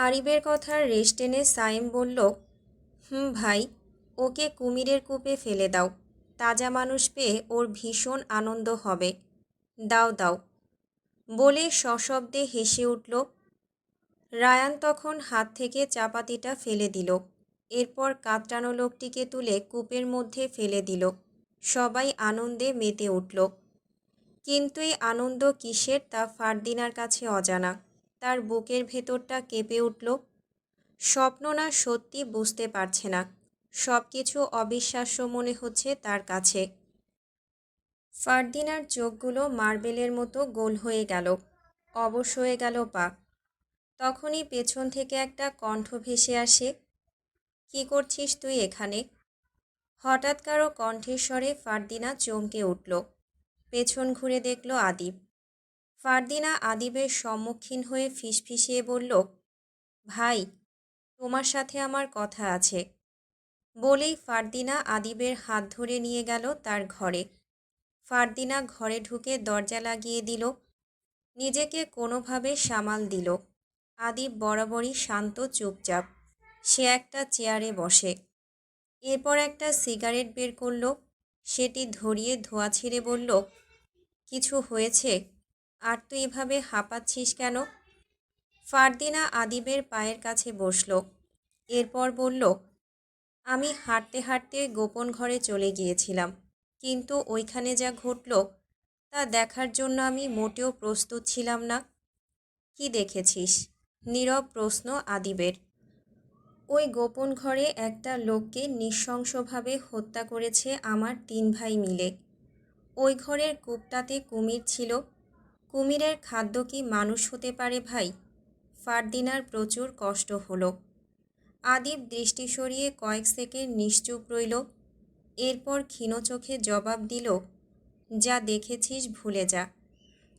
আরিবের কথার রেশ টেনে সাইম বলল, হুম ভাই, ওকে কুমিরের কূপে ফেলে দাও। তাজা মানুষ পেয়ে ওর ভীষণ আনন্দ হবে। দাও দাও। বলে সশব্দে হেসে উঠল। রায়ান তখন হাত থেকে চাপাতিটা ফেলে দিল। এরপর কাতরানো লোকটিকে তুলে কূপের মধ্যে ফেলে দিল। সবাই আনন্দে মেতে উঠল। কিন্তু এই আনন্দ কিসের তা ফারদিনার কাছে অজানা। তার বুকের ভেতরটা কেঁপে উঠল। স্বপ্ন না সত্যি বুঝতে পারছে না। সব কিছু অবিশ্বাস্য মনে হচ্ছে তার কাছে। ফারদিনার চোখগুলো মার্বেলের মতো গোল হয়ে গেল। অবশ হয়ে গেল পা। তখনই পেছন থেকে একটা কণ্ঠ ভেসে আসে, কি করছিস তুই এখানে? হঠাৎ কারও কণ্ঠেশ্বরে ফারদিনা চমকে উঠল। পেছন ঘুরে দেখল আদিব। ফারদিনা আদিবের সম্মুখীন হয়ে ফিসফিসিয়ে বলল, ভাই, তোমার সাথে আমার কথা আছে। বলেই ফারদিনা আদিবের হাত ধরে নিয়ে গেল তার ঘরে। ফারদিনা ঘরে ঢুকে দরজা লাগিয়ে দিল, নিজেকে কোনোভাবে সামাল দিল। আদিব বরাবরই শান্ত, চুপচাপ। সে একটা চেয়ারে বসে। এরপর একটা সিগারেট বের করল। সেটি ধরিয়ে ধোয়া ছিঁড়ে বলল, কিছু হয়েছে? আর তুই এভাবে হাঁপাচ্ছিস কেন? ফারদিনা আদিবের পায়ের কাছে বসল। এরপর বলল, আমি হাঁটতে হাঁটতে গোপন ঘরে চলে গিয়েছিলাম, কিন্তু ওইখানে যা ঘটল, তা দেখার জন্য আমি মোটেও প্রস্তুত ছিলাম না। কি দেখেছিস? নীরব প্রশ্ন আদিবের। ওই গোপন ঘরে একটা লোককে নৃশংসভাবে হত্যা করেছে আমার তিন ভাই মিলে। ওই ঘরের কূপটাতে কুমির ছিল কুমিরের খাদ্য কি মানুষ হতে পারে ভাই? ফারদিনার প্রচুর কষ্ট হলো। আদিব দৃষ্টি সরিয়ে কয়েক সেকেন্ড নিশ্চুপ রইল। এরপর ক্ষীণ চোখে জবাব দিল, যা দেখেছিস ভুলে যা।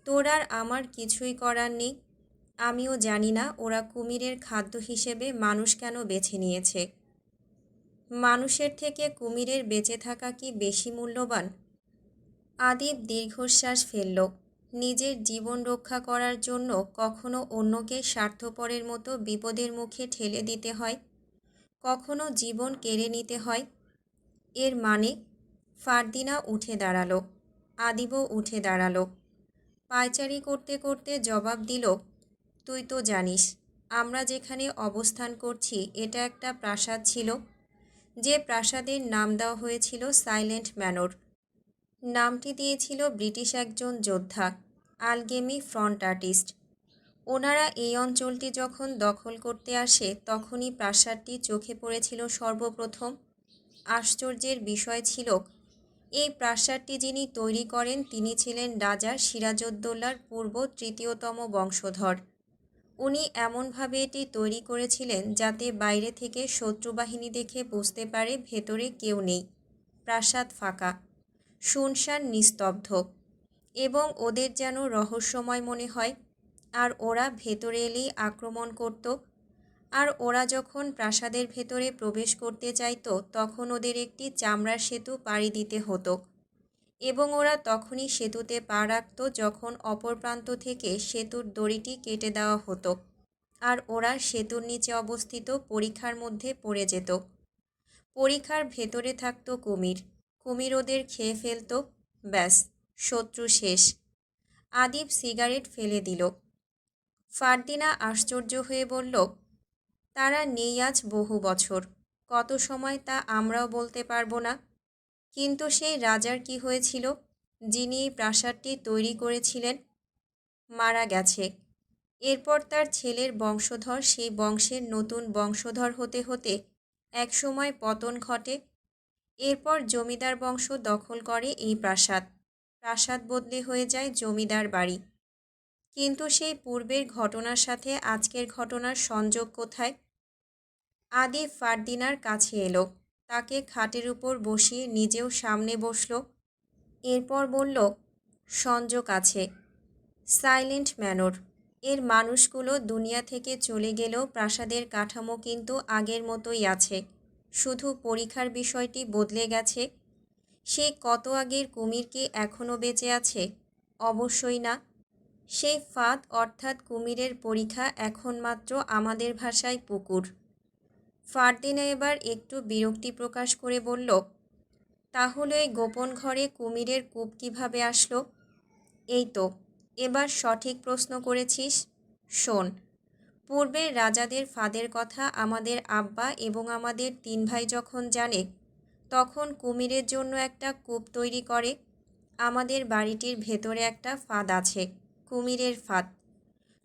তোর আর আমার কিছুই করার নেই। আমিও জানি না ওরা কুমিরের খাদ্য হিসেবে মানুষ কেন বেছে নিয়েছে। মানুষের থেকে কুমিরের বেঁচে থাকা কি বেশি মূল্যবান? আদিব দীর্ঘশ্বাস ফেলল। নিজের জীবন রক্ষা করার জন্য কখনো অন্যকে স্বার্থপরের মতো বিপদের মুখে ঠেলে দিতে হয়। কখনো জীবন কেড়ে নিতে হয়। এর মানে ফারদিনা উঠে দাঁড়াল, আদিবও উঠে দাঁড়াল। পায়চারি করতে করতে জবাব দিল, তুই তো জানিস, আমরা যেখানে অবস্থান করছি, এটা একটা প্রাসাদ ছিল। যে প্রাসাদের নাম দেওয়া হয়েছিল সাইলেন্ট ম্যানর। নামটি দিয়েছিল ব্রিটিশ একজন যোদ্ধা, আলগেমি ফ্রন্ট আর্টিস্ট। ওনারা এই অঞ্চলটি যখন দখল করতে আসে, তখনই প্রাসাদটি চোখে পড়েছিল সর্বপ্রথম। আশ্চর্যের বিষয় ছিল, এই প্রাসাদটি যিনি তৈরি করেন, তিনি ছিলেন রাজা সিরাজউদ্দৌলার পূর্ব তৃতীয়তম বংশধর। উনি এমনভাবে এটি তৈরি করেছিলেন যাতে বাইরে থেকে শত্রুবাহিনী দেখে বুঝতে পারে ভেতরে কেউ নেই। প্রাসাদ ফাঁকা। শুনশান নিস্তব্ধ এবং ওদের যেন রহস্যময় মনে হয়। আর ওরা ভেতরে এলেই আক্রমণ করত। আর ওরা যখন প্রাসাদের ভেতরে প্রবেশ করতে চাইতো, তখন ওদের একটি চামড়ার সেতু পাড়ি দিতে হতো। এবং ওরা তখনই সেতুতে পা রাখত যখন অপর প্রান্ত থেকে সেতুর দড়িটি কেটে দেওয়া হতো। আর ওরা সেতুর নিচে অবস্থিত পরীক্ষার মধ্যে পড়ে যেত। পরীক্ষার ভেতরে থাকত কুমির। কুমির ওদের খেয়ে ফেলতো। ব্যাস, শত্রু শেষ। আদিব সিগারেট ফেলে দিল। ফারদিনা আশ্চর্য হয়ে বলল, তারা নেই আজ বহু বছর। কত সময় তা আমরাও বলতে পারব না। কিন্তু সেই রাজার কি হয়েছিল? যিনি এই প্রাসাদটি তৈরি করেছিলেন, মারা গেছে। এরপর তার ছেলের বংশধর সেই বংশের নতুন বংশধর হতে হতে একসময় পতন ঘটে। এরপর জমিদার বংশ দখল করে এই প্রাসাদ। প্রাসাদ বদলে হয়ে যায় জমিদার বাড়ি। কিন্তু সেই পূর্বের ঘটনার সাথে আজকের ঘটনার সংযোগ কোথায়? আদি ফারদিনার কাছে এলো। তাকে খাটের উপর বসিয়ে নিজেও সামনে বসল। এরপর বলল, সংযোগ আছে। Silent manner. এর মানুষগুলো দুনিয়া থেকে চলে গেলেও প্রাসাদের কাঠামো কিন্তু আগের মতোই আছে। শুধু পরীক্ষার বিষয়টি বদলে গেছে? সে কত আগের কুমির কি এখনও বেঁচে আছে? অবশ্যই না। সেই ফাঁদ অর্থাৎ কুমিরের পরীক্ষা এখন মাত্র আমাদের ভাষায় পুকুর। ফারদিনা এবার একটু বিরক্তি প্রকাশ করে বলল, তাহলে ওই গোপন ঘরে কুমিরের কূপ কীভাবে আসলো? এই তো, এবার সঠিক প্রশ্ন করেছিস। শোন পূর্বের রাজাদের ফাঁদের কথা আমাদের আব্বা এবং আমাদের তিন ভাই যখন জানে, তখন কুমিরের জন্য একটা কূপ তৈরি করে। আমাদের বাড়িটির ভেতরে একটা ফাঁদ আছে, কুমিরের ফাঁদ।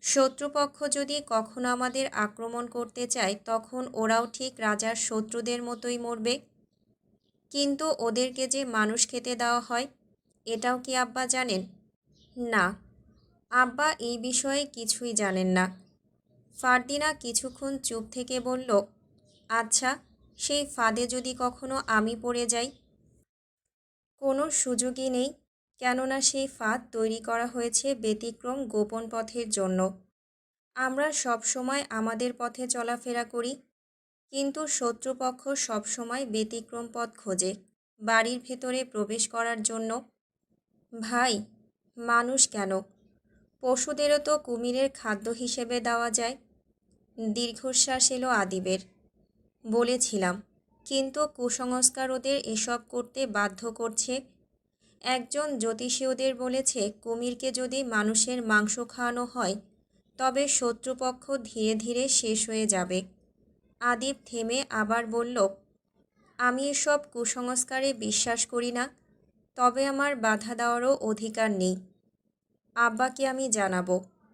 শত্রুপক্ষ যদি কখনো আমাদের আক্রমণ করতে চায়, তখন ওরাও ঠিক রাজার শত্রুদের মতোই মরবে। কিন্তু ওদেরকে যে মানুষ খেতে দেওয়া হয়, এটাও কি আব্বা জানেন? না। আব্বা এই বিষয়ে কিছুই জানেন না। ফারদিনা কিছুক্ষণ চুপ থেকে বলল আচ্ছা সেই ফাঁদে যদি কখনো আমি পড়ে যাই? কোনো সুযোগই নেই, কেননা সেই ফাঁদ তৈরি করা হয়েছে ব্যতিক্রম গোপন পথের জন্য। আমরা সব সময় আমাদের পথে চলাফেরা করি, কিন্তু শত্রুপক্ষ সবসময় ব্যতিক্রম পথ খোঁজে, বাড়ির ভেতরে প্রবেশ করার জন্য। ভাই, মানুষ কেন? পশুদেরও তো কুমিরের খাদ্য হিসেবে দেওয়া যায়। দীর্ঘশ্বাস এলো আদিবের। বলেছিলাম, কিন্তু কুসংস্কার ওদের এসব করতে বাধ্য করছে? একজন জ্যোতিষী ওদের বলেছে, কুমিরকে যদি মানুষের মাংস খাওয়ানো হয়, তবে শত্রুপক্ষ ধীরে ধীরে শেষ হয়ে যাবে। আদিব থেমে আবার বলল, আমি এসব কুসংস্কারে বিশ্বাস করি না, তবে আমার বাধা দেওয়ারও অধিকার নেই। আব্বাকে আমি জানাব,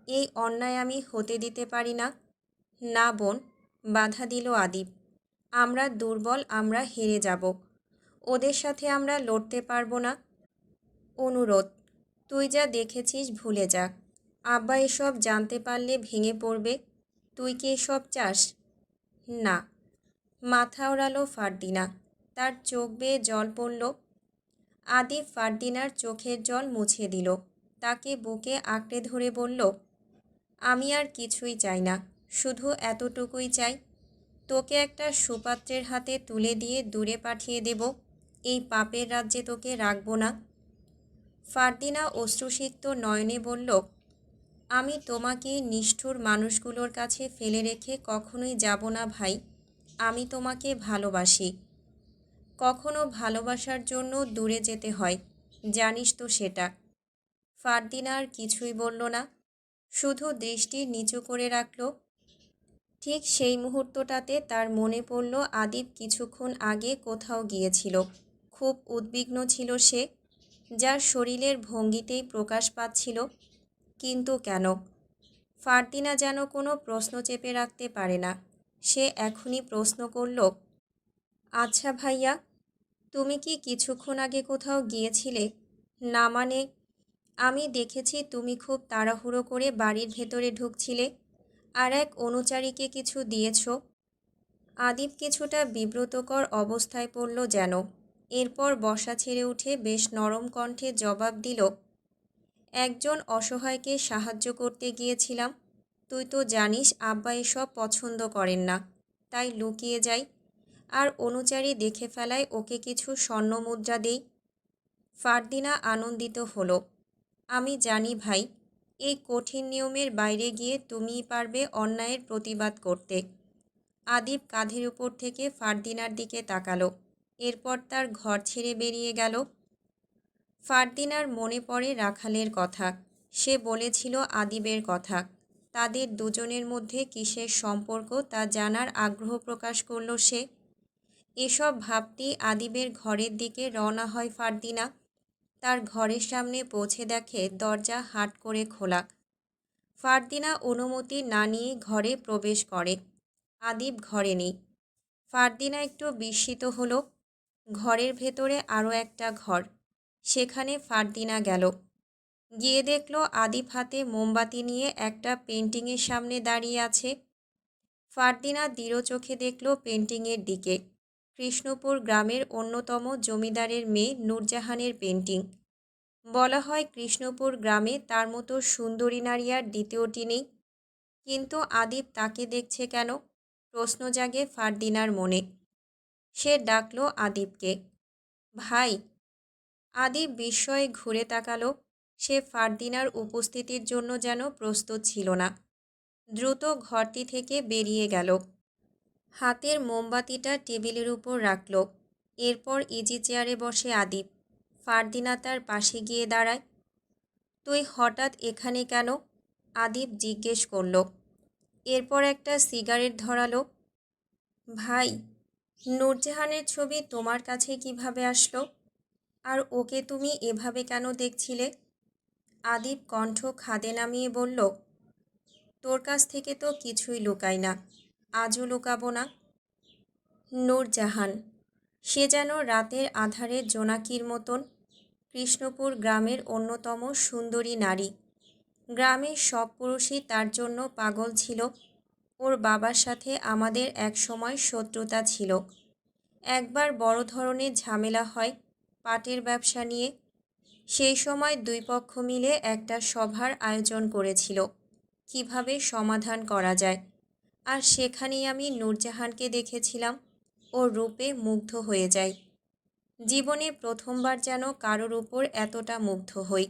এই অন্যায় আমি হতে দিতে পারি না। না বোন, বাধা দিল আদিব। আমরা দুর্বল, আমরা হেরে যাব। ওদের সাথে আমরা লড়তে পারব না। অনুরোধ, তুই যা দেখেছিস ভুলে যা। আব্বা এসব জানতে পারলে ভেঙে পড়বে। তুই কি এসব চাস? না। মাথা ওড়ালো ফারদিনা। তার চোখ বেয়ে জল পড়ল। আদিব ফারদিনার চোখের জল মুছে দিল। তাকে বুকে আঁকড়ে ধরে বলল, আমি আর কিছুই চাই না। শুধু এতটুকুই চাই, তোকে একটা সুপাত্রের হাতে তুলে দিয়ে দূরে পাঠিয়ে দেব। এই পাপের রাজ্যে তোকে রাখব না। ফারদিনা অশ্রুসিক্ত নয়নে বলল, আমি তোমাকে নিষ্ঠুর মানুষগুলোর কাছে ফেলে রেখে কখনোই যাব না ভাই। আমি তোমাকে ভালোবাসি। কখনো ভালোবাসার জন্য দূরে যেতে হয়, জানিস তো সেটা। ফারদিনা আর কিছুই বলল না। শুধু দৃষ্টি নিচু করে রাখল ঠিক সেই মুহূর্তটাতে তার মনে পড়ল আদিব কিছুক্ষণ আগে কোথাও গিয়েছিল। খুব উদ্বিগ্ন ছিল সে, যার শরীরের ভঙ্গিতেই প্রকাশ পাচ্ছিল, কিন্তু কেন? ফারদিনা যেন কোনো প্রশ্ন চেপে রাখতে পারে না। সে এখনই প্রশ্ন করল আচ্ছা ভাইয়া, তুমি কি কিছুক্ষণ আগে কোথাও গিয়েছিলে? না মানে আমি দেখেছি তুমি খুব তাড়াহুড়ো করে বাড়ির ভেতরে ঢুকছিলে। আর এক অনুচারীকে কিছু দিয়েছ? আদিব কিছুটা বিব্রতকর অবস্থায় পড়ল যেন। এরপর বসা ছেড়ে উঠে বেশ নরম কণ্ঠে জবাব দিল, একজন অসহায়কে সাহায্য করতে গিয়েছিলাম। তুই তো জানিস আব্বা এসব পছন্দ করেন না, তাই লুকিয়ে যাই। আর অনুচারী দেখে ফেলায় ওকে কিছু স্বর্ণ মুদ্রা দেই। ফারদিনা আনন্দিত হলো, আমি জানি ভাই এই কঠিন নিয়মের বাইরে গিয়ে তুমিই পারবে অন্যায়ের প্রতিবাদ করতে। আদিব কাঁধের উপর থেকে ফারদিনার দিকে তাকালো। এরপর তার ঘর ছেড়ে বেরিয়ে গেল। ফারদিনার মনে পড়ে রাখালের কথা। সে বলেছিল আদিবের কথা। তাদের দুজনের মধ্যে কিসের সম্পর্ক তা জানার আগ্রহ প্রকাশ করল সে। এসব ভাবতেই আদিবের ঘরের দিকে রওনা হয় ফারদিনা। তার ঘরের সামনে পৌঁছে দেখে দরজা হাট করে খোলা। ফারদিনা অনুমতি না নিয়ে ঘরে প্রবেশ করে। আদিব ঘরে নেই। ফারদিনা একটু বিস্মিত হলো। ঘরের ভেতরে আরও একটা ঘর। সেখানে ফারদিনা গেল। গিয়ে দেখল আদিব হাতে মোমবাতি নিয়ে একটা পেন্টিংয়ের সামনে দাঁড়িয়ে আছে। ফারদিনা দৃঢ় চোখে দেখল পেন্টিংয়ের দিকে। কৃষ্ণপুর গ্রামের অন্যতম জমিদারের মেয়ে নূরজাহানের পেন্টিং। বলা হয় কৃষ্ণপুর গ্রামে তার মতো সুন্দরী নারী আর দ্বিতীয়টি নেই। কিন্তু আদিব তাকে দেখছে কেন? প্রশ্ন জাগে ফারদিনার মনে। সে ডাকল আদিবকে ভাই আদিব বিস্ময়ে ঘুরে তাকালো। সে ফারদিনার উপস্থিতির জন্য যেন প্রস্তুত ছিল না। দ্রুত ঘরটি থেকে বেরিয়ে গেল। হাতের মোমবাতিটা টেবিলের উপর রাখল। এরপর ইজি চেয়ারে বসে আদিপ ফারদিনা তার পাশে গিয়ে দাঁড়ায়। তুই হঠাৎ এখানে কেন? আদিপ জিজ্ঞেস করল। এরপর একটা সিগারেট ধরালো। ভাই, নূরজাহানের ছবি তোমার কাছে কীভাবে আসলো? আর ওকে তুমি এভাবে কেন দেখছিলে? আদিপ কণ্ঠ খাদে নামিয়ে বলল, তোর কাছ থেকে তো কিছুই লুকাই না। আজও লুকাবো না। নূরজাহান, সে যেন রাতের আধারে জোনাকির মতন কৃষ্ণপুর গ্রামের অন্যতম সুন্দরী নারী। গ্রামের সব পুরুষই তার জন্য পাগল ছিল। ওর বাবার সাথে আমাদের একসময় শত্রুতা ছিল। একবার বড় ধরনের ঝামেলা হয় পাটের ব্যবসা নিয়ে। সেই সময় দুই পক্ষ মিলে একটা সভার আয়োজন করেছিল। কীভাবে সমাধান করা যায়? আর সেখানেই আমি নূরজাহানকে দেখেছিলাম। ওর রূপে মুগ্ধ হয়ে যাই জীবনে প্রথমবার যেন কারোর উপর এতটা মুগ্ধ হই।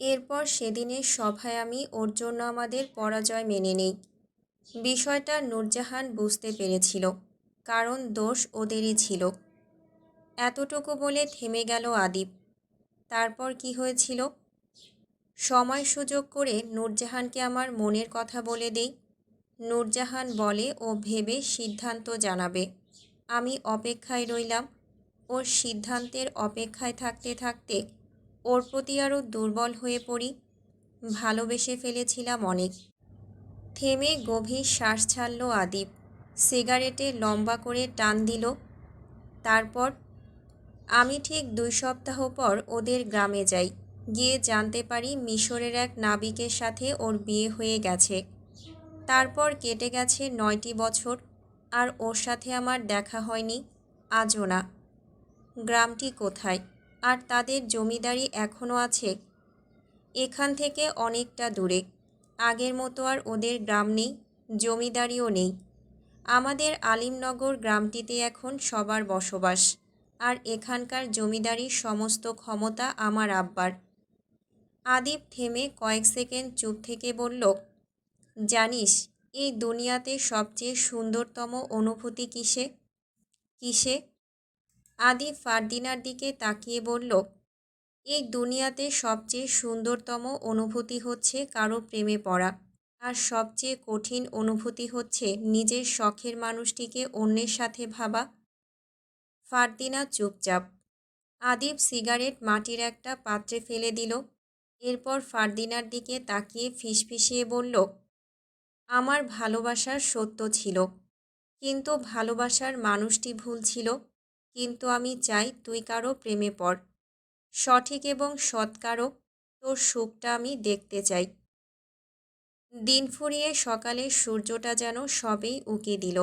এরপর সেদিনের সভায় আমি ওর জন্য আমাদের পরাজয় মেনে নেই। বিষয়টা নূরজাহান বুঝতে পেরেছিল, কারণ দোষ ওদেরই ছিল। এতটুকু বলে থেমে গেল আদিপ। তারপর কি হয়েছিল? সময় সুযোগ করে নূরজাহানকে আমার মনের কথা বলে দেই। নূরজাহান বলে ও ভেবে সিদ্ধান্ত জানাবে। আমি অপেক্ষায় রইলাম। ওর সিদ্ধান্তের অপেক্ষায় থাকতে থাকতে ওর প্রতি আরও দুর্বল হয়ে পড়ি। ভালোবেসে ফেলেছিলাম অনেক। থেমে গভীর শ্বাস ছাড়ল আদিপ সিগারেটে লম্বা করে টান দিল। তারপর, আমি ঠিক দুই সপ্তাহ পর ওদের গ্রামে যাই। গিয়ে জানতে পারি মিশরের এক নাবিকের সাথে ওর বিয়ে হয়ে গেছে। তারপর কেটে গেছে নয়টি বছর, আর ওর সাথে আমার দেখা হয়নি, আজও না। গ্রামটি কোথায়? আর তাদের জমিদারি এখনও আছে? এখান থেকে অনেকটা দূরে। আগের মতো আর ওদের গ্রাম নেই, জমিদারিও নেই। আমাদের আলিমনগর গ্রামটিতে এখন সবার বসবাস, আর এখানকার জমিদারির সমস্ত ক্ষমতা আমার আব্বার। আদিপ থেমে কয়েক সেকেন্ড চুপ থেকে বলল জানিস, এই দুনিয়াতে সবচেয়ে সুন্দরতম অনুভূতি কিসে? কিসে? আদিপ ফারদিনার দিকে তাকিয়ে বলল, এই দুনিয়াতে সবচেয়ে সুন্দরতম অনুভূতি হচ্ছে কারও প্রেমে পড়া, আর সবচেয়ে কঠিন অনুভূতি হচ্ছে নিজের শখের মানুষটিকে অন্যের সাথে ভাবা। ফারদিনা চুপচাপ, আদিব সিগারেট মাটির একটা পাত্রে ফেলে দিল, এরপর ফারদিনার দিকে তাকিয়ে ফিসফিসিয়ে বলল আমার ভালোবাসার সত্য ছিল। কিন্তু ভালোবাসার মানুষটি ভুল ছিল। কিন্তু আমি চাই তুই কারও প্রেমে পড়। সঠিক এবং সৎ কারও তোর সুখটা আমি দেখতে চাই। দিন ফুরিয়ে সকালে সূর্যটা যেন সবেই উকি দিল।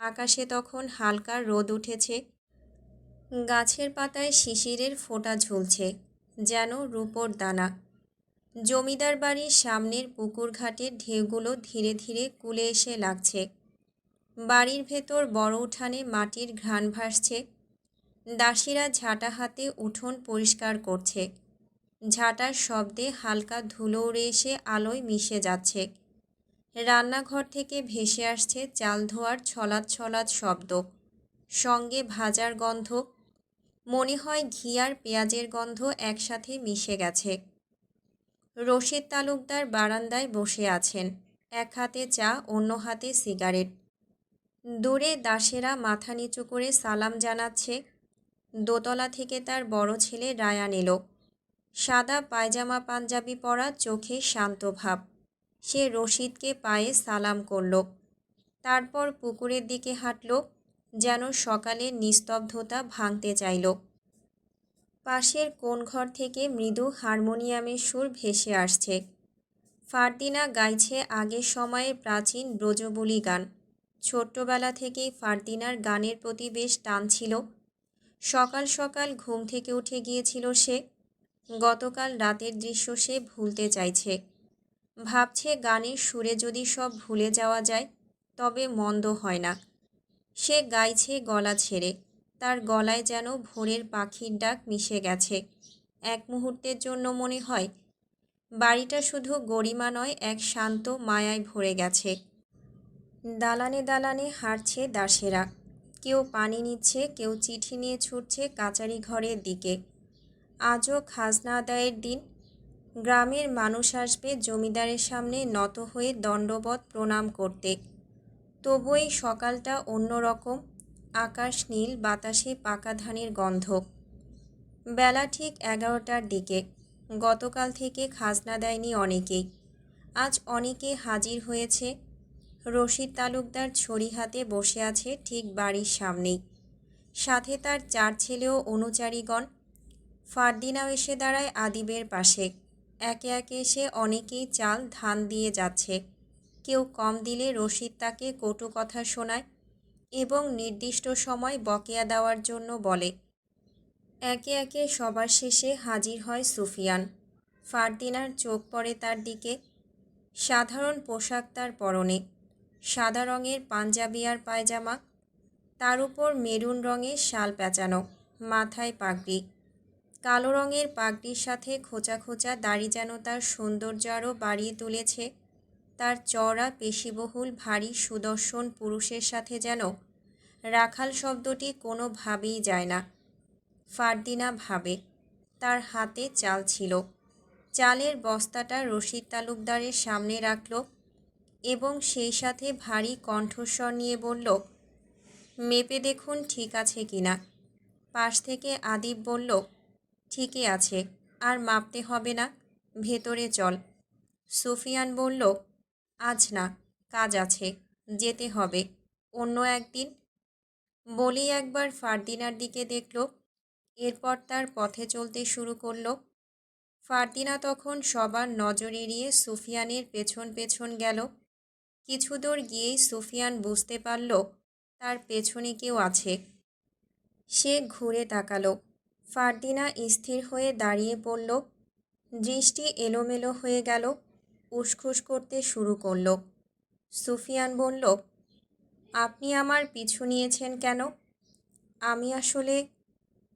আকাশে তখন হালকা রোদ উঠেছে। গাছের পাতায় শিশিরের ফোঁটা ঝুলছে। যেন রূপোর দানা। জমিদার বাড়ির সামনের পুকুর ঘাটের ঢেউগুলো ধীরে ধীরে কুলে এসে লাগছে। বাড়ির ভেতর বড় উঠানে মাটির ঘ্রাণ ভাসছে। দাসীরা ঝাঁটা হাতে উঠোন পরিষ্কার করছে। ঝাঁটার শব্দে হালকা ধুলো উড়ে এসে আলোয় মিশে যাচ্ছে। রান্নাঘর থেকে ভেসে আসছে চাল ধোয়ার ছলাৎ ছলাৎ শব্দ। সঙ্গে ভাজার গন্ধ। মনে হয় ঘি আর পেঁয়াজের গন্ধ একসাথে মিশে গেছে। রশিদ তালুকদার বারান্দায় বসে আছেন। এক হাতে চা, অন্য হাতে সিগারেট। দূরে দাসেরা মাথা নিচু করে সালাম জানাচ্ছে। দোতলা থেকে তার বড় ছেলে রায়ান এলো। সাদা পায়জামা পাঞ্জাবি পরা চোখে শান্ত ভাব। সে রশিদকে পায়ে সালাম করল। তারপর পুকুরের দিকে হাঁটল, যেন সকালে নিস্তব্ধতা ভাঙতে চাইল। পাশের কোন ঘর থেকে মৃদু হারমোনিয়ামের সুর ভেসে আসছে? ফারদিনা গাইছে আগের সময়ের প্রাচীন ব্রজবলি গান। ছোট্টবেলা থেকেই ফারদিনার গানের প্রতি বেশ টান ছিল। সকাল সকাল ঘুম থেকে উঠে গিয়েছিল সে। গতকাল রাতের দৃশ্য সে ভুলতে চাইছে। ভাবছে গানের সুরে যদি সব ভুলে যাওয়া যায়, তবে মন্দ হয় না। সে গাইছে গলা ছেড়ে। তার গলায় যেন ভোরের পাখির ডাক মিশে গেছে। এক মুহূর্তের জন্য মনে হয়, বাড়িটা শুধু গরিমা নয়, এক শান্ত মায়ায় ভরে গেছে। দালানে দালানে হাঁটছে দাসেরা। কেউ পানি নিচ্ছে, কেউ চিঠি নিয়ে ছুটছে কাচারি ঘরের দিকে। আজও খাজনা আদায়ের দিন। গ্রামের মানুষ আসবে জমিদারের সামনে নত হয়ে দণ্ডবধ প্রণাম করতে। তবু এই সকালটা অন্যরকম। আকাশ নীল, বাতাসে পাকা ধানের গন্ধ। বেলা ঠিক এগারোটার দিকে। গতকাল থেকে খাজনা দেয়নি অনেকেই। আজ অনেকে হাজির হয়েছে। রশিদ তালুকদার ছড়ি হাতে বসে আছে ঠিক বাড়ির সামনেই। সাথে তার চার ছেলেও অনুচারীগণ। ফারদিনাও এসে দাঁড়ায় আদিবের পাশে। একে একে এসে অনেকেই চাল, ধান দিয়ে যাচ্ছে। কেউ কম দিলে রশিদ তাকে কটু কথা শোনায়। এবং নির্দিষ্ট সময় বকেয়া দেওয়ার জন্য বলে। একে একে সবার শেষে হাজির হয় সুফিয়ান। ফারদিনার চোখ পড়ে তার দিকে। সাধারণ পোশাক তার পরনে। সাদা রঙের পাঞ্জাবি আর পায়জামা। তার উপর মেরুন রঙের শাল পেঁচানো, মাথায় পাগড়ি। কালো রঙের পাগড়ির সাথে খোঁচা খোঁচা দাড়ি যেন তার সৌন্দর্য আরও বাড়িয়ে তুলেছে। তার চড়া পেশিবহুল, ভারী সুদর্শন পুরুষের সাথে যেন রাখাল শব্দটি কোনোভাবেই যায় না। ফারদিনা ভাবে, তার হাতে চাল ছিল। চালের বস্তাটা রশিদ তালুকদারের সামনে রাখল এবং সেই সাথে ভারী কণ্ঠস্বর নিয়ে বলল, মেপে দেখুন ঠিক আছে কিনা পাশ থেকে আদিব বলল, ঠিকই আছে, আর মাপতে হবে না, ভেতরে চল। সুফিয়ান বলল আজ না, কাজ আছে, যেতে হবে। অন্য একদিন? বলি একবার ফারদিনার দিকে দেখল, এরপর তার পথে চলতে শুরু করল। ফারদিনা তখন সবার নজর এড়িয়ে সুফিয়ানের পেছন পেছন গেল। কিছু দূর গিয়েই সুফিয়ান বুঝতে পারল, তার পেছনে কেউ আছে। সে ঘুরে তাকালো। ফারদিনা স্থির হয়ে দাঁড়িয়ে পড়ল। দৃষ্টি এলোমেলো হয়ে গেল। উসখুস করতে শুরু করল। সুফিয়ান বলল, আপনি আমার পিছু নিয়েছেন কেন? আমি আসলে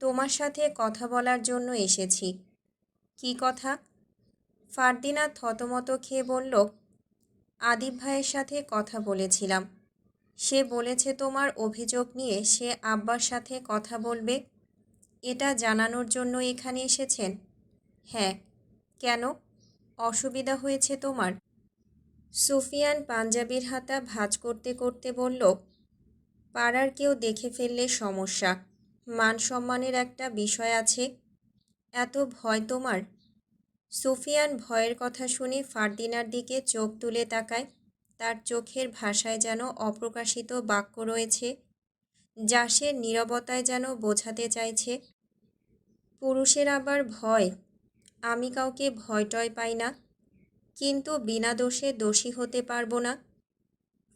তোমার সাথে কথা বলার জন্য এসেছি। কি কথা? ফারদিনা থতমত খেয়ে বলল, আদিব ভাইয়ের সাথে কথা বলেছিলাম। সে বলেছে তোমার অভিযোগ নিয়ে সে আব্বার সাথে কথা বলবে। এটা জানানোর জন্য এখানে এসেছেন? হ্যাঁ। কেন? অসুবিধা হয়েছে তোমার? সুফিয়ান পাঞ্জাবির হাতা ভাঁজ করতে করতে বলল, পাড়ার কেউ দেখে ফেললে সমস্যা। মান সম্মানের একটা বিষয় আছে। এত ভয় তোমার? সুফিয়ান ভয়ের কথা শুনে ফারদিনার দিকে চোখ তুলে তাকায়। তার চোখের ভাষায় যেন অপ্রকাশিত বাক্য রয়েছে, যা সে নীরবতায় যেন বোঝাতে চাইছে। পুরুষের আবার ভয়। আমি কাউকে ভয় টয় পাই না। কিন্তু বিনা দোষে দোষী হতে পারব না।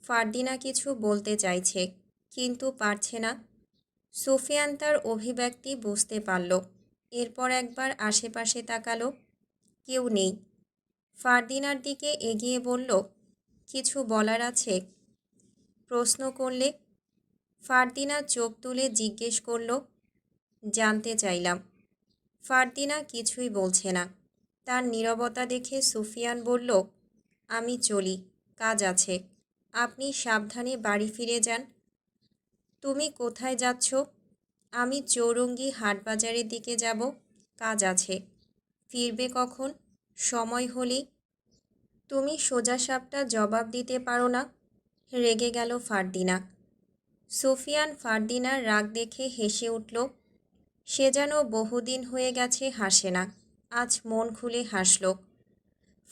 ফারদিনা কিছু বলতে চাইছে, কিন্তু পারছে না। সুফিয়ান তার অভিব্যক্তি বুঝতে পারল। এরপর একবার আশেপাশে তাকালো। কেউ নেই। ফারদিনার দিকে এগিয়ে বলল, কিছু বলার আছে? প্রশ্ন করলে ফারদিনা চোখ তুলে জিজ্ঞেস করল, জানতে চাইলাম। ফারদিনা কিছুই বলছে না। তার নীরবতা দেখে সুফিয়ান বলল, আমি চলি, কাজ আছে। আপনি সাবধানে বাড়ি ফিরে যান। তুমি কোথায় যাচ্ছ? আমি চৌরঙ্গি হাটবাজারের দিকে যাব। কাজ আছে। ফিরবে কখন? সময় হলেই। তুমি সোজা সাপটা জবাব দিতে পারো না। রেগে গেল ফারদিনা। সুফিয়ান ফারদিনার রাগ দেখে হেসে উঠল সে যেন বহুদিন হয়ে গেছে হাসে না। আজ মন খুলে হাসল।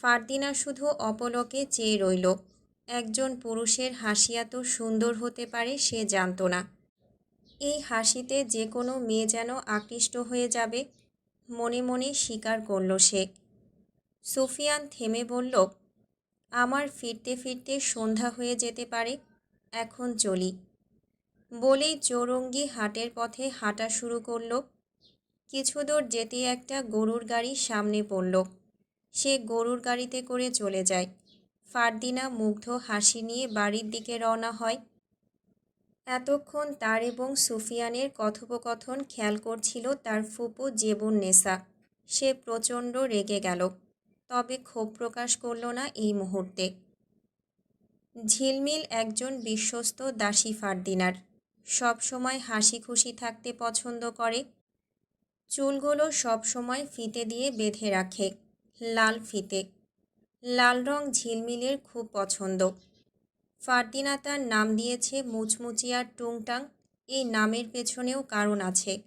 ফারদিনা শুধু অপলকে চেয়ে রইল। একজন পুরুষের হাসি এত সুন্দর হতে পারে সে জানত না। এই হাসিতে যে কোনো মেয়ে যেন আকৃষ্ট হয়ে যাবে, মনে মনে স্বীকার করল সে। সুফিয়ান থেমে বলল, আমার ফিরতে ফিরতে সন্ধ্যা হয়ে যেতে পারে, এখন চলি। বলেই চৌরঙ্গি হাটের পথে হাঁটা শুরু করল। কিছু দূর যেতে একটা গরুর গাড়ি সামনে পড়ল। সে গরুর গাড়িতে করে চলে যায়। ফারদিনা মুগ্ধ হাসি নিয়ে বাড়ির দিকে রওনা হয়। এতক্ষণ তার এবং সুফিয়ানের কথোপকথন খেয়াল করছিল তার ফুপু জেবুন নেসা সে প্রচণ্ড রেগে গেল। তবে ক্ষোভ প্রকাশ করল না এই মুহূর্তে। ঝিলমিল একজন বিশ্বস্ত দাসী ফারদিনার। সবসময় হাসি খুশি থাকতে পছন্দ করে। চুলগুলো সবসময় ফিতে দিয়ে বেঁধে রাখে, লাল ফিতে। লাল রং ঝিলমিলের খুব পছন্দ। ফারদিনা তার নাম দিয়েছে মুচমুচিয়ার টুংটাং, এই নামের পেছনেও কারণ আছে।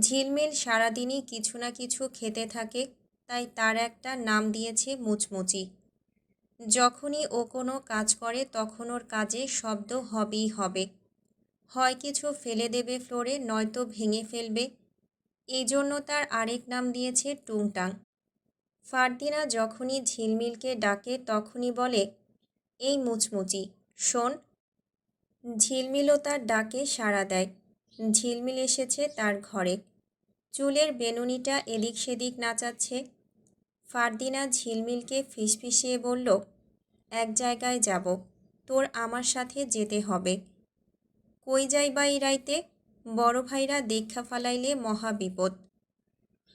ঝিলমিল সারাদিনই কিছু না কিছু খেতে থাকে, তাই তার একটা নাম দিয়েছে মুচমুচি। যখনই ও কোনো কাজ করে, তখন ওর কাজে শব্দ হবেই হবে। হয় কিছু ফেলে দেবে ফ্লোরে, নয়তো ভেঙে ফেলবে। এই জন্য তার আরেক নাম দিয়েছে টুংটাং। ফারদিনা যখনই ঝিলমিলকে ডাকে, তখনই বলে, এই মুচমুচি, শোন। ঝিলমিলও তার ডাকে সাড়া দেয়। ঝিলমিল এসেছে তার ঘরে। চুলের বেনুনিটা এদিক সেদিক নাচাচ্ছে। ফারদিনা ঝিলমিলকে ফিসফিসিয়ে বলল, এক জায়গায় যাব, তোর আমার সাথে যেতে হবে। কই যাই বা এই রাইতে? বড় ভাইরা দীক্ষা ফালাইলে মহা বিপদ।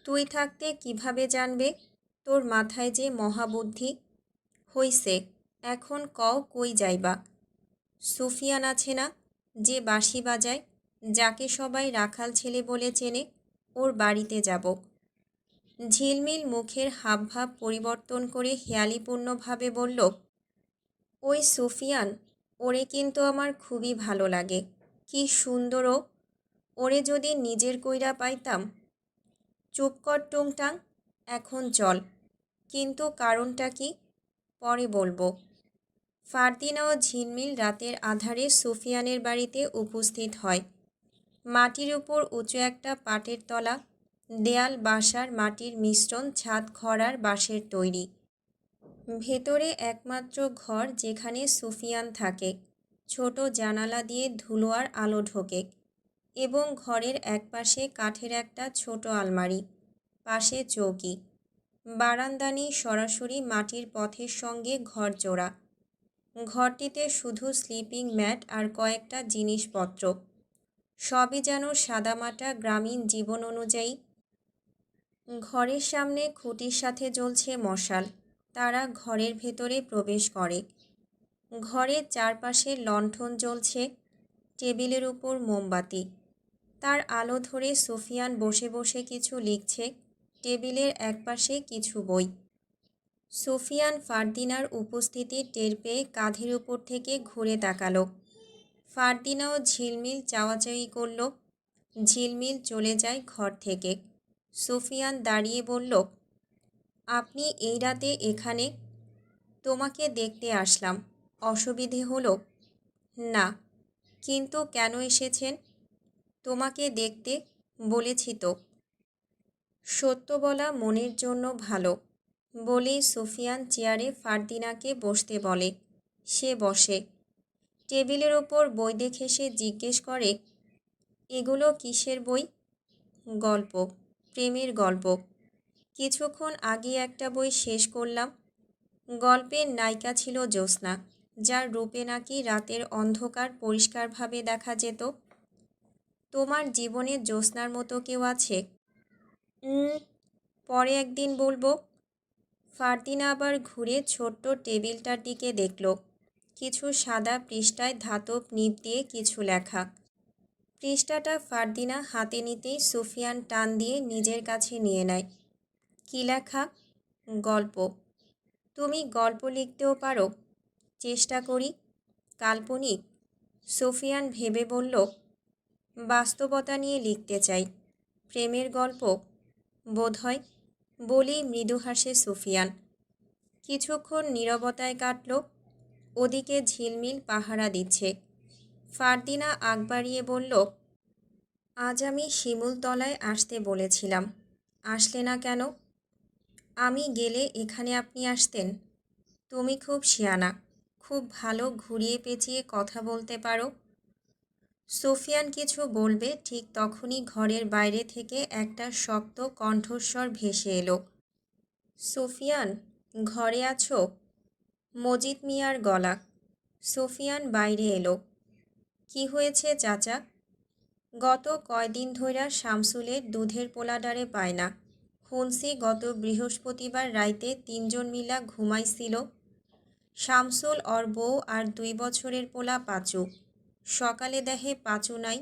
তুই থাকতে কীভাবে জানবে? তোর মাথায় যে মহাবুদ্ধি হইছে, এখন কও কই যাইবা? সুফিয়ান আছে না, যে বাঁশি বাজায়, যাকে সবাই রাখাল ছেলে বলে চেনে, ওর বাড়িতে যাব। ঝিলমিল মুখের হাবভাব পরিবর্তন করে হেয়ালিপূর্ণভাবে বলল, ওই সুফিয়ান, ওরে কিন্তু আমার খুবই ভালো লাগে। কি সুন্দরও। ওরে যদি নিজের কইরা পাইতাম। চুপ কর টুংটাং, এখন চল। কিন্তু কারণটা কি? পরে বলব। ফারদিনা ও ঝিলমিল রাতের আধারে সুফিয়ানের বাড়িতে উপস্থিত হয়। মাটির উপর উঁচু একটা পাটের তলা, দেয়াল বাসার মাটির মিশ্রণ, ছাদ খড়ার বাঁশের তৈরি। ভেতরে একমাত্র ঘর যেখানে সুফিয়ান থাকে। ছোট জানালা দিয়ে ধুলোয়ার আলো ঢোকে এবং ঘরের একপাশে কাঠের একটা ছোট আলমারি, পাশে চৌকি। বারান্দানি সরাসরি মাটির পথের সঙ্গে ঘর জোড়া। ঘরটিতে শুধু স্লিপিং ম্যাট আর কয়েকটা জিনিসপত্র। সবই যেন সাদামাটা গ্রামীণ জীবন অনুযায়ী। ঘরের সামনে খুঁটির সাথে জ্বলছে মশাল। তারা ঘরের ভেতরে প্রবেশ করে। ঘরের চারপাশে লণ্ঠন জ্বলছে, টেবিলের উপর মোমবাতি। তার আলো ধরে সুফিয়ান বসে বসে কিছু লিখছে, টেবিলের একপাশে কিছু বই। সুফিয়ান ফারদিনার উপস্থিতি টের পেয়ে কাঁধের উপর থেকে ঘুরে তাকালো। ফারদিনাও ঝিলমিল চাওয়াচাই করল, ঝিলমিল চলে যায় ঘর থেকে। সুফিয়ান দাঁড়িয়ে বলল, আপনি এই রাতে এখানে? তোমাকে দেখতে আসলাম। অসুবিধে হলো? না। কিন্তু কেন এসেছেন? তোমাকে দেখতে বলেছি তো। সত্য বলা মনের জন্য ভালো, বলেই সুফিয়ান চেয়ারে ফারদিনাকে বসতে বলে। সে বসে। টেবিলের ওপর বই দেখে সে জিজ্ঞেস করে, এগুলো কিসের বই? গল্প, প্রেমের গল্প। কিছুক্ষণ আগে একটা বই শেষ করলাম। গল্পের নায়িকা ছিল জ্যোৎস্না। যার রূপে নাকি রাতের অন্ধকার পরিষ্কারভাবে দেখা যেত। তোমার জীবনে জ্যোৎস্নার মতো কেউ আছে? পরে একদিন বলব। ফারদিনা আবার ঘুরে ছোট্ট টেবিলটার দিকে দেখল। কিছু সাদা পৃষ্ঠায় ধাতব নিপ দিয়ে কিছু লেখা। পৃষ্ঠাটা ফারদিনা হাতে নিতেই সুফিয়ান টান দিয়ে নিজের কাছে নিয়ে নেয়। কী লেখা? গল্প। তুমি গল্প লিখতেও পারো। চেষ্টা করি। কাল্পনিক সুফিয়ান ভেবে বলল, বাস্তবতা নিয়ে লিখতে চাই। প্রেমের গল্প বোধহয় বলি মৃদু হাসে সুফিয়ান। কিছুক্ষণ নীরবতায় কাটল, ওদিকে ঝিলমিল পাহারা দিচ্ছে। ফারদিনা আগ বাড়িয়ে বলল, আজ আমি শিমুলতলায় আসতে বলেছিলাম। আসলে না কেন? আমি গেলে এখানে আপনি আসতেন। তুমি খুব শিয়ানা। খুব ভালো ঘুরিয়ে পেঁচিয়ে কথা বলতে পারো। সোফিয়ান কিছু বলবে, ঠিক তখনই ঘরের বাইরে থেকে একটা শক্ত কণ্ঠস্বর ভেসে এলো। সোফিয়ান, ঘরে আছো? মজিদ মিয়ার গলা। সোফিয়ান বাইরে এলো। কি হয়েছে চাচা? গত কয়দিন ধইরা শামসুলের দুধের পোলাডারে পায় না। শুনছি গত বৃহস্পতিবার রাইতে তিনজন মিলা ঘুমাইছিল। শামসুল অর বউ আর দুই বছরের পোলা পাঁচু। সকালে দেহে পাঁচু নাই